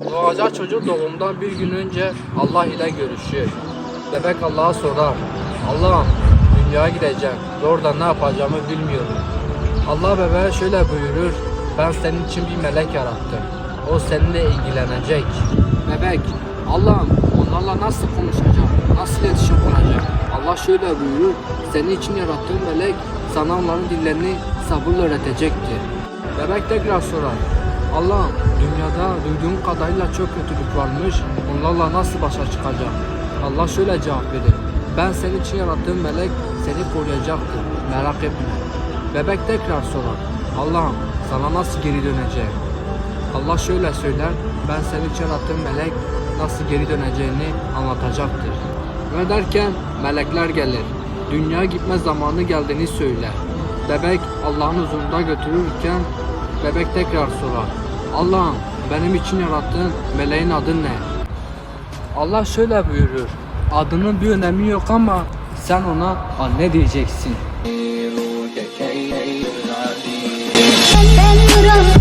Doğacak çocuk doğumdan bir gün önce Allah ile görüşür. Bebek Allah'a sorar. Allah'ım dünyaya gideceğim orada ne yapacağımı bilmiyorum. Allah bebeğe şöyle buyurur. Ben senin için bir melek yarattım. O seninle ilgilenecek. Bebek Allah'ım onlarla nasıl konuşacağım? Nasıl iletişim kuracağım? Allah şöyle buyurur. Senin için yarattığım melek sana onların dillerini sabırla öğretecektir. Bebek tekrar sorar. Allah'ım dünyada duyduğum kadarıyla çok kötülük varmış. Onlarla nasıl başa çıkacağım? Allah şöyle cevap verir. Ben senin için yarattığım melek seni koruyacaktır. Merak etme. Bebek tekrar sorar. Allah'ım sana nasıl geri döneceğim? Allah şöyle söyler. Ben senin için yarattığım melek nasıl geri döneceğini anlatacaktır. Ve derken melekler gelir. Dünya gitme zamanı geldiğini söyler. Bebek Allah'ın huzurunda götürürken bebek tekrar sorar. Allah'ım benim için yarattığın meleğin adı ne? Allah şöyle buyurur. Adının bir önemi yok ama sen ona anne diyeceksin. Ben